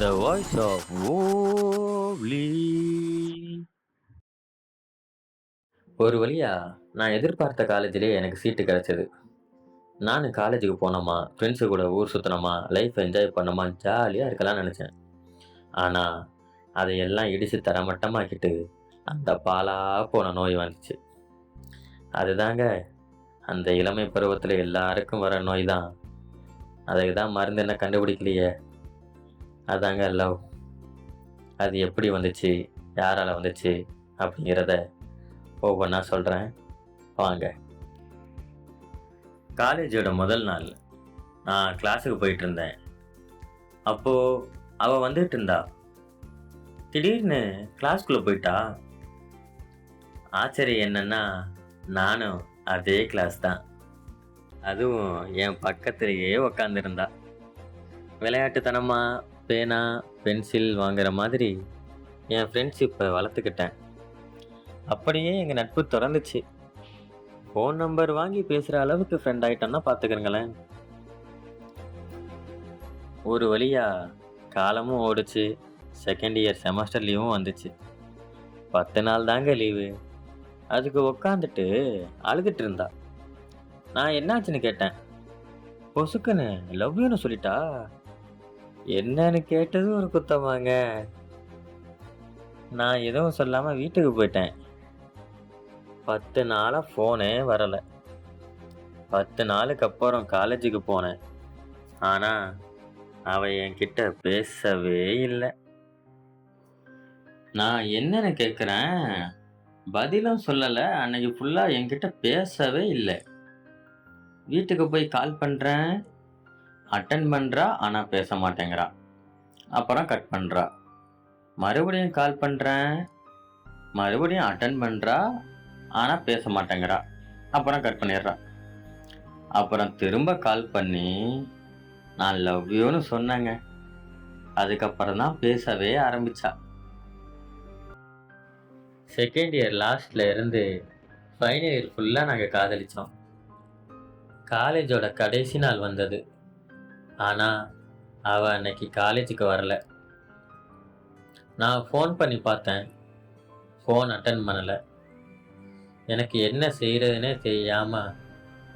The voice of ஓவ்லி ஒரு வழியா நான் எதிர்பார்த்த காலேஜிலே எனக்கு சீட்டு கிடைச்சது. நான் காலேஜுக்கு போனோமா ஃப்ரெண்ட்ஸு கூட ஊர் சுற்றினோமா லைஃப் என்ஜாய் பண்ணோமா ஜாலியாக இருக்கலாம்னு நினச்சேன். ஆனால் அதையெல்லாம் இடித்து தரமட்டமாக்கிட்டு அந்த பாலா போன நோய் வந்துச்சு. அதுதாங்க அந்த இளமை பருவத்தில் எல்லாருக்கும் வர நோய் தான். அதுக்கு தான் மருந்து என்ன கண்டுபிடிக்கலையே. அதாங்க லவ் அது எப்படி வந்துச்சு? யாரால் வந்துச்சு? அப்படிங்கிறத ஒவ்வொன்றா சொல்கிறேன் வாங்க. காலேஜோட முதல் நாள். நான் கிளாஸுக்கு போயிட்டு இருந்தேன். அப்போது அவள் வந்துட்டு இருந்தா. திடீர்னு கிளாஸ்க்குள்ளே போயிட்டா. ஆச்சரியம் என்னென்னா நானும் அதே கிளாஸ் தான். அதுவும் என் பக்கத்துலேயே உக்காந்துருந்தா. விளையாட்டுத்தனமாக பேனா பென்சில் வாங்குற மாதிரி என் ஃப்ரெண்ட்ஷிப்பை வளர்த்துக்கிட்டேன். அப்படியே எங்கள் நட்பு தொடர்ந்துச்சு. ஃபோன் நம்பர் வாங்கி பேசுகிற அளவுக்கு ஃப்ரெண்ட் ஆகிட்டோன்னா பார்த்துக்கிறங்களேன் ஒரு வழியாக காலமும் ஓடுச்சு. செகண்ட் இயர் செமஸ்டர் லீவும் வந்துச்சு. பத்து நாள் தாங்க லீவு அதுக்கு உக்காந்துட்டு அழுதுட்டு இருந்தா. நான் என்னாச்சுன்னு கேட்டேன். பொசுக்குன்னு லவ்யூன்னு சொல்லிட்டா? என்னன்னு கேட்டதும் ஒரு குத்தமாங்க. நான் எதுவும் சொல்லாமல் வீட்டுக்கு போயிட்டேன். பத்து நாளாக ஃபோனே வரலை. பத்து நாளுக்கு அப்புறம் காலேஜுக்கு போனேன். ஆனால் அவள் என்கிட்ட பேசவே இல்லை. நான் என்னென்னு கேட்குறேன் பதிலும் சொல்லலை. அன்னைக்கு ஃபுல்லாக என்கிட்ட பேசவே இல்லை. வீட்டுக்கு போய் கால் பண்ணுறேன் அட்டன் பண்ணுறா ஆனால் பேச மாட்டேங்கிறா. அப்புறம் கட் பண்ணுறா மறுபடியும் கால் பண்ணுறேன் மறுபடியும் அட்டன் பண்ணுறா ஆனால் பேச மாட்டேங்கிறா. அப்புறம் கட் பண்ணிடுறா. அப்புறம் திரும்ப கால் பண்ணி நான் லவ் யூன்னு சொன்னேங்க. அதுக்கப்புறம் தான் பேசவே ஆரம்பிச்சா. செகண்ட் இயர் லாஸ்ட்டில் இருந்து ஃபைனல் இயர் ஃபுல்லாக நாங்கள் காதலிச்சோம். காலேஜோட கடைசி நாள் வந்தது. ஆனால் அவள் அன்னைக்கு காலேஜுக்கு வரல. நான் ஃபோன் பண்ணி பார்த்தேன். ஃபோன் அட்டன் பண்ணலை. எனக்கு என்ன செய்கிறதுனே தெரியாமல்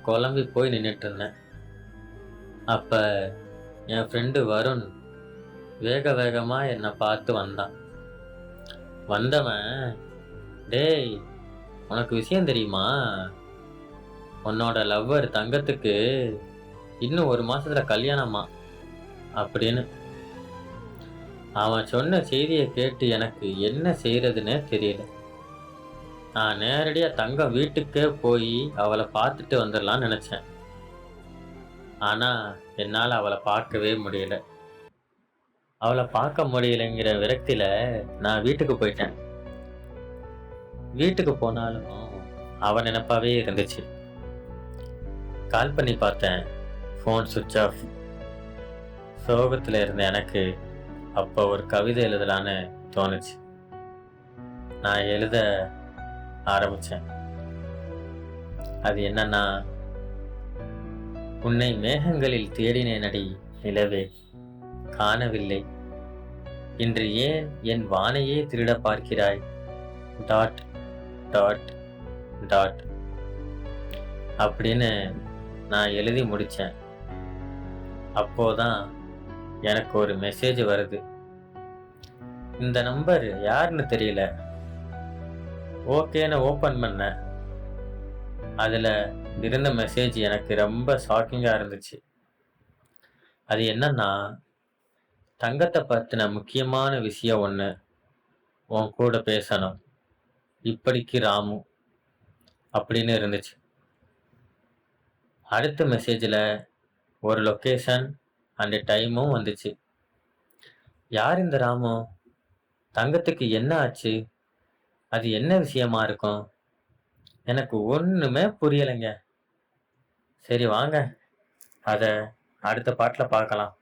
குழம்பி போய் நின்றுட்டு இருந்தேன். அப்போ என் ஃப்ரெண்டு வருண் வேக வேகமாக என்னை பார்த்து வந்தான். வந்தவன் டேய் உனக்கு விஷயம் தெரியுமா? உன்னோட லவ்வர் தங்கத்துக்கு இன்னும் ஒரு மாசத்துல கல்யாணமா? அப்படின்னு. அவன் சொன்ன செய்தியை கேட்டு எனக்கு என்ன செய்யறதுன்னே தெரியல. நான் நேரடியாக தங்கம் வீட்டுக்கே போய் அவளை பார்த்துட்டு வந்துடலாம்னு நினச்சேன். ஆனால் என்னால் அவளை பார்க்கவே முடியல. அவளை பார்க்க முடியலைங்கிற விரக்தியில் நான் வீட்டுக்கு போயிட்டேன். வீட்டுக்கு போனாலும் அவன் நினப்பாவே இருந்துச்சு. கால் பண்ணி பார்த்தேன். ஃபோன் சுவிட்ச் ஆஃப் சோகத்தில் இருந்த எனக்கு அப்போ ஒரு கவிதை எழுதலான்னு தோணுச்சு. நான் எழுத ஆரம்பித்தேன் அது என்னன்னா உன்னை மேகங்களில் தேடினேனடி நிலவே காணவில்லை. இன்று ஏன் என் வானையே திருட பார்க்கிறாய்? Dot dot dot. அப்படின்னு நான் எழுதி முடித்தேன் அப்போதான் எனக்கு ஒரு மெசேஜ் வருது. இந்த நம்பர் யாருன்னு தெரியல. ஓகேன்னு ஓப்பன் பண்ணேன் அதில் இருந்த மெசேஜ் எனக்கு ரொம்ப ஷாக்கிங்காக இருந்துச்சு. அது என்னன்னா தங்கத்தை பற்றின முக்கியமான விஷயம் ஒன்று உன் கூட பேசணும். இப்படிக்கு ராமு அப்படின்னு இருந்துச்சு. அடுத்த மெசேஜில் ஒரு லொக்கேஷன் அண்ட் டைமும் வந்துச்சு. யார் இந்த ராமு? தங்கத்துக்கு என்ன ஆச்சு? அது என்ன விஷயமா இருக்கும்? எனக்கு ஒன்றுமே புரியலைங்க. சரி வாங்க. அதை அடுத்த பாட்டில் பார்க்கலாம்.